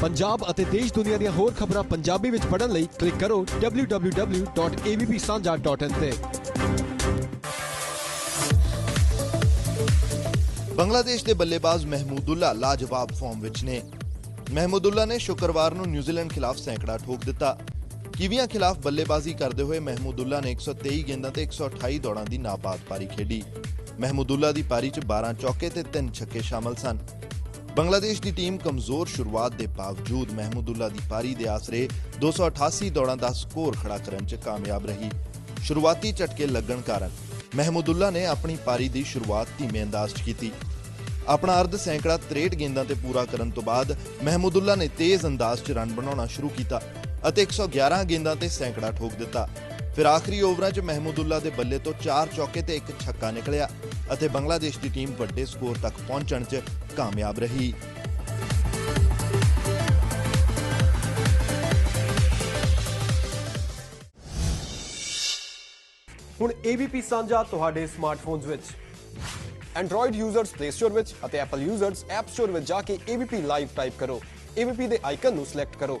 ਪੰਜਾਬ ਅਤੇ ਦੇਸ਼ ਦੁਨੀਆ ਦੀਆਂ ਹੋਰ ਖਬਰਾਂ ਪੰਜਾਬੀ ਵਿੱਚ ਪੜ੍ਹਨ ਲਈ ਕਲਿੱਕ ਕਰੋ www.avpsanja.in ਤੇ। ਬੰਗਲਾਦੇਸ਼ ਦੇ ਬੱਲੇਬਾਜ਼ ਮਹਿਮੂਦੁੱਲਾ ਲਾਜਵਾਬ ਫਾਰਮ ਵਿੱਚ ਨੇ। ਮਹਿਮੂਦੁੱਲਾ ਨੇ ਸ਼ੁੱਕਰਵਾਰ ਨੂੰ ਨਿਊਜ਼ੀਲੈਂਡ ਖਿਲਾਫ ਸੈਂਕੜਾ ਠੋਕ ਦਿੱਤਾ। ਕੀਵੀਆਂ ਖਿਲਾਫ ਬੱਲੇਬਾਜ਼ੀ ਕਰਦੇ ਹੋਏ ਮਹਿਮੂਦੁੱਲਾ ਨੇ 123 ਗੇਂਦਾਂ ਤੇ 128 ਦੌੜਾਂ ਦੀ ਨਾਬਾਦ ਪਾਰੀ ਖੇਡੀ। ਮਹਿਮੂਦੁੱਲਾ ਦੀ ਪਾਰੀ 'ਚ 12 ਚੌਕੇ ਤੇ 3 ਛੱਕੇ ਸ਼ਾਮਲ ਸਨ। ਬੰਗਲਾਦੇਸ਼ ਦੀ ਟੀਮ ਕਮਜ਼ੋਰ ਸ਼ੁਰੂਆਤ ਦੇ ਬਾਵਜੂਦ ਮਹਿਮੂਦੁੱਲਾ ਦੀ ਪਾਰੀ ਦੇ ਆਸਰੇ 288 ਦੌੜਾਂ ਦਾ ਸਕੋਰ ਖੜਾ ਕਰਨ 'ਚ ਕਾਮਯਾਬ ਰਹੀ। ਸ਼ੁਰੂਆਤੀ ਝਟਕੇ ਲੱਗਣ ਕਾਰਨ ਮਹਿਮੂਦੁੱਲਾ ਨੇ ਆਪਣੀ ਪਾਰੀ ਦੀ ਸ਼ੁਰੂਆਤ ਧੀਮੇ ਅੰਦਾਜ਼ 'ਚ ਕੀਤੀ। ਆਪਣਾ ਅਰਧ ਸੈਂਕੜਾ 63 ਗੇਂਦਾਂ ਤੇ ਪੂਰਾ ਕਰਨ ਤੋਂ ਬਾਅਦ ਮਹਿਮੂਦੁੱਲਾ ਨੇ ਤੇਜ਼ ਅੰਦਾਜ਼ 'ਚ ਰਨ ਬਣਾਉਣਾ ਸ਼ੁਰੂ ਕੀਤਾ ਅਤੇ 111 ਗੇਂਦਾਂ ਤੇ ਸੈਂਕੜਾ ਠੋਕ ਦਿੱਤਾ। ਫਿਰ ਆਖਰੀ ਓਵਰਾਂ 'ਚ ਮਹਿਮੂਦੁੱਲਾ ਦੇ ਬੱਲੇ ਤੋਂ 4 ਚੌਕੇ ਤੇ ਇੱਕ ਛੱਕਾ ਨਿਕਲਿਆ ਅਤੇ ਬੰਗਲਾਦੇਸ਼ ਦੀ ਟੀਮ ਵੱਡੇ ਸਕੋਰ ਤੱਕ ਪਹੁੰਚਣ 'ਚ ਕਾਮਯਾਬ ਰਹੀ। ਹੁਣ ABP ਸਾਂਝਾ ਤੁਹਾਡੇ ਸਮਾਰਟਫੋਨਸ ਵਿੱਚ। Android ਯੂਜ਼ਰਸ Play Store ਵਿੱਚ ਅਤੇ Apple ਯੂਜ਼ਰਸ App Store ਵਿੱਚ ਜਾ ਕੇ ABP ਲਾਈਵ ਟਾਈਪ ਕਰੋ। ABP ਦੇ ਆਈਕਨ ਨੂੰ ਸਿਲੈਕਟ ਕਰੋ।